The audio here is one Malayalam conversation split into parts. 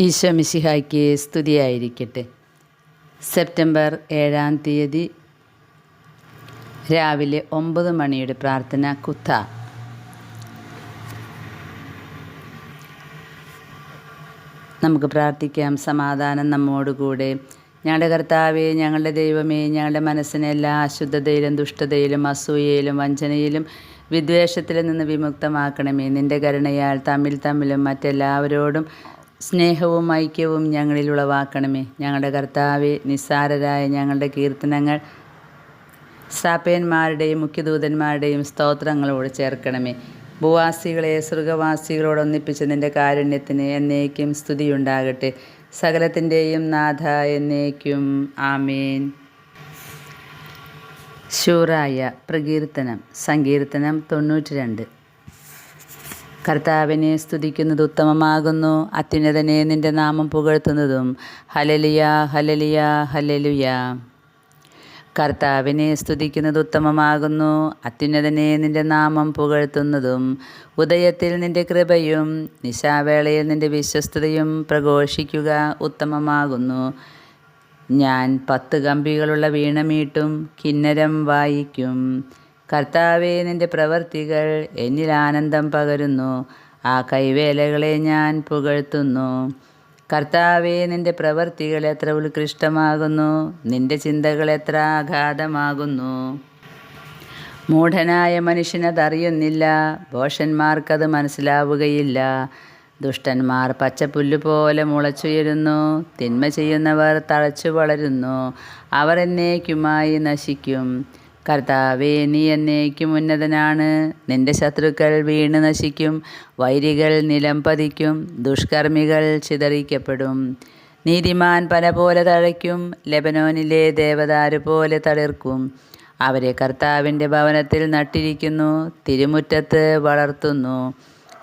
ഈശോ മിശിഹായ്ക്ക് സ്തുതിയായിരിക്കട്ടെ. സെപ്റ്റംബർ ഏഴാം തീയതി രാവിലെ ഒമ്പത് മണിയുടെ പ്രാർത്ഥന കുത്ത. നമുക്ക് പ്രാർത്ഥിക്കാം. സമാധാനം നമ്മോടുകൂടെ. ഞങ്ങളുടെ കർത്താവെ ഞങ്ങളുടെ ദൈവമേ ഞങ്ങളുടെ മനസ്സിനെ എല്ലാ അശുദ്ധതയിലും ദുഷ്ടതയിലും അസൂയയിലും വഞ്ചനയിലും വിദ്വേഷത്തിൽ നിന്ന് വിമുക്തമാക്കണമേ. നിന്റെ കരുണയാൽ തമ്മിൽ തമ്മിലും മറ്റെല്ലാവരോടും സ്നേഹവും ഐക്യവും ഞങ്ങളിൽ ഉളവാക്കണമേ ഞങ്ങളുടെ കർത്താവെ നിസ്സാരരായ ഞങ്ങളുടെ കീർത്തനങ്ങൾ സാപ്പയന്മാരുടെയും മുഖ്യദൂതന്മാരുടെയും സ്തോത്രങ്ങളോട് ചേർക്കണമേ. ഭൂവാസികളെ സ്വർഗവാസികളോട് ഒന്നിപ്പിച്ച നിന്റെ കാരുണ്യത്തിന് എന്നേക്കും സ്തുതിയുണ്ടാകട്ടെ. സകലത്തിന്റെയും നാഥ എന്നേക്കും. ആമേൻ. ശൂറായ പ്രകീർത്തനം സങ്കീർത്തനം തൊണ്ണൂറ്റി രണ്ട് കർത്താവിനെ സ്തുതിക്കുന്നത് ഉത്തമമാകുന്നു. അത്യുന്നതനെ നിന്റെ നാമം പുകഴ്ത്തുന്നതും. ഹലലിയ ഹലലിയ ഹലലുയ കർത്താവിനെ സ്തുതിക്കുന്നത് ഉത്തമമാകുന്നു. അത്യുന്നതനെ നിന്റെ നാമം പുകഴ്ത്തുന്നതും. ഉദയത്തിൽ നിന്റെ കൃപയും നിശാവേളയിൽ നിന്റെ വിശ്വസ്തതയും പ്രഘോഷിക്കുക ഉത്തമമാകുന്നു. ഞാൻ പത്ത് കമ്പികളുള്ള വീണമീട്ടും കിന്നരം വായിക്കും. കർത്താവെ നിന്റെ പ്രവർത്തികൾ എന്നിൽ ആനന്ദം പകരുന്നു. ആ കൈവേലകളെ ഞാൻ പുകഴ്ത്തുന്നു. കർത്താവേ നിന്റെ പ്രവർത്തികൾ എത്ര ഉത്കൃഷ്ടമാകുന്നു. നിന്റെ ചിന്തകൾ എത്ര ആഘാതമാകുന്നു. മൂഢനായ മനുഷ്യനതറിയുന്നില്ല ഭോഷന്മാർക്കത് മനസ്സിലാവുകയില്ല. ദുഷ്ടന്മാർ പച്ചപ്പുല്ല് പോലെ മുളച്ചുയരുന്നു. തിന്മ ചെയ്യുന്നവർ തഴച്ചു വളരുന്നു അവർ എന്നേക്കുമായി നശിക്കും. കർത്താവേ നീ എന്നേക്കും ഉന്നതനാണ്. നിന്റെ ശത്രുക്കൾ വീണ് നശിക്കും. വൈരികൾ നിലം പതിക്കും. ദുഷ്കർമ്മികൾ ചിതറിക്കപ്പെടും. നീതിമാൻ പല പോലെ തഴയ്ക്കും. ലെബനോനിലെ ദേവദാരു പോലെ തളിർക്കും. അവരെ കർത്താവിന്റെ ഭവനത്തിൽ നട്ടിരിക്കുന്നു. തിരുമുറ്റത്ത് വളർത്തുന്നു.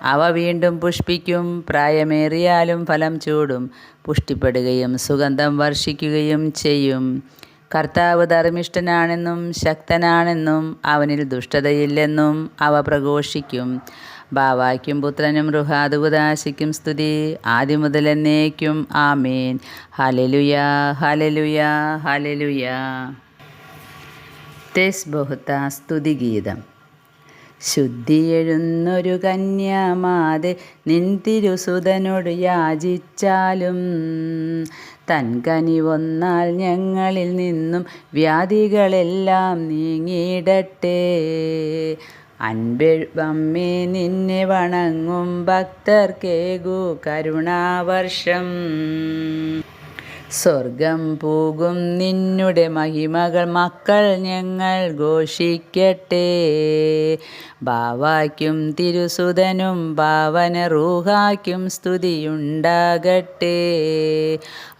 അവ വീണ്ടും പുഷ്പിക്കും. പ്രായമേറിയാലും ഫലം ചൂടും. പുഷ്ടിപ്പെടുകയും സുഗന്ധം വർഷിക്കുകയും ചെയ്യും. കർത്താവ് ധർമ്മിഷ്ഠനാണെന്നും ശക്തനാണെന്നും അവനിൽ ദുഷ്ടതയില്ലെന്നും അവ പ്രഘോഷിക്കും. ബാവായ്ക്കും പുത്രനും റുഹാദുദാശിക്കും സ്തുതി. ആദ്യം മുതൽ എന്നേക്കും ആമേൻ. ഹലലുയ ഹലലുയ ഹലലുയ തെസ് ബഹുത്ത സ്തുതിഗീതം ശുദ്ധിയെഴുന്നൊരു കന്യാമാതെ നിൻ തിരുസുതനോട് യാചിച്ചാലും തൻ കനിവൊന്നാൽ ഞങ്ങളിൽ നിന്നും വ്യാധികളെല്ലാം നീങ്ങിയിടട്ടെ. അൻപെഴുപമ്മേ നിന്നെ വണങ്ങും ഭക്തർക്കേകു കരുണാവർഷം. സ്വർഗം പോകും നിന്നുടെ മഹിമകൾ മക്കൾ ഞങ്ങൾ ഘോഷിക്കട്ടെ. ബാവായ്ക്കും തിരുസുതനും ഭാവന റൂഹായ്ക്കും സ്തുതിയുണ്ടാകട്ടെ.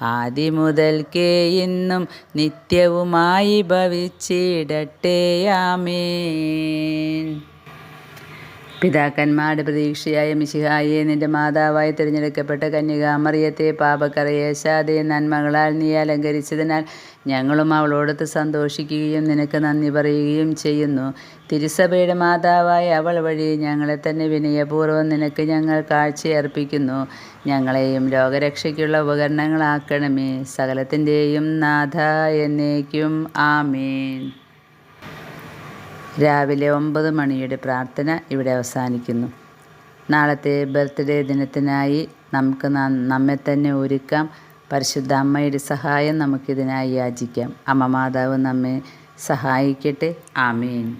ആദിമുതൽക്കേ ഇന്നും നിത്യവുമായി ഭവിച്ചിടട്ടെ. ആമേൻ. പിതാക്കന്മാരുടെ പ്രതീക്ഷയായ മിശിഹായെ നിന്റെ മാതാവായി തിരഞ്ഞെടുക്കപ്പെട്ട കന്യകാമറിയത്തെ പാപക്കറയേശാതെ നന്മകളാൽ നീ അലങ്കരിച്ചതിനാൽ ഞങ്ങളും അവളോടൊത്ത് സന്തോഷിക്കുകയും നിനക്ക് നന്ദി പറയുകയും ചെയ്യുന്നു. തിരുസഭയുടെ മാതാവായ അവൾ വഴി ഞങ്ങളെ തന്നെ വിനയപൂർവം നിനക്ക് ഞങ്ങൾ കാഴ്ചയർപ്പിക്കുന്നു. ഞങ്ങളെയും ലോകരക്ഷയ്ക്കുള്ള ഉപകരണങ്ങളാക്കണമേ. സകലത്തിന്റെയും നാഥ എന്നേക്കും ആമേൻ. രാവിലെ ഒമ്പത് മണിയുടെ പ്രാർത്ഥന ഇവിടെ അവസാനിക്കുന്നു. നാളത്തെ ബർത്ത്ഡേ ദിനത്തിനായി നമുക്ക് നമ്മെ തന്നെ ഒരുക്കാം. പരിശുദ്ധ അമ്മയുടെ സഹായം നമുക്കിതിനായി യാചിക്കാം. അമ്മ മാതാവ് നമ്മെ സഹായിക്കട്ടെ. ആമീൻ.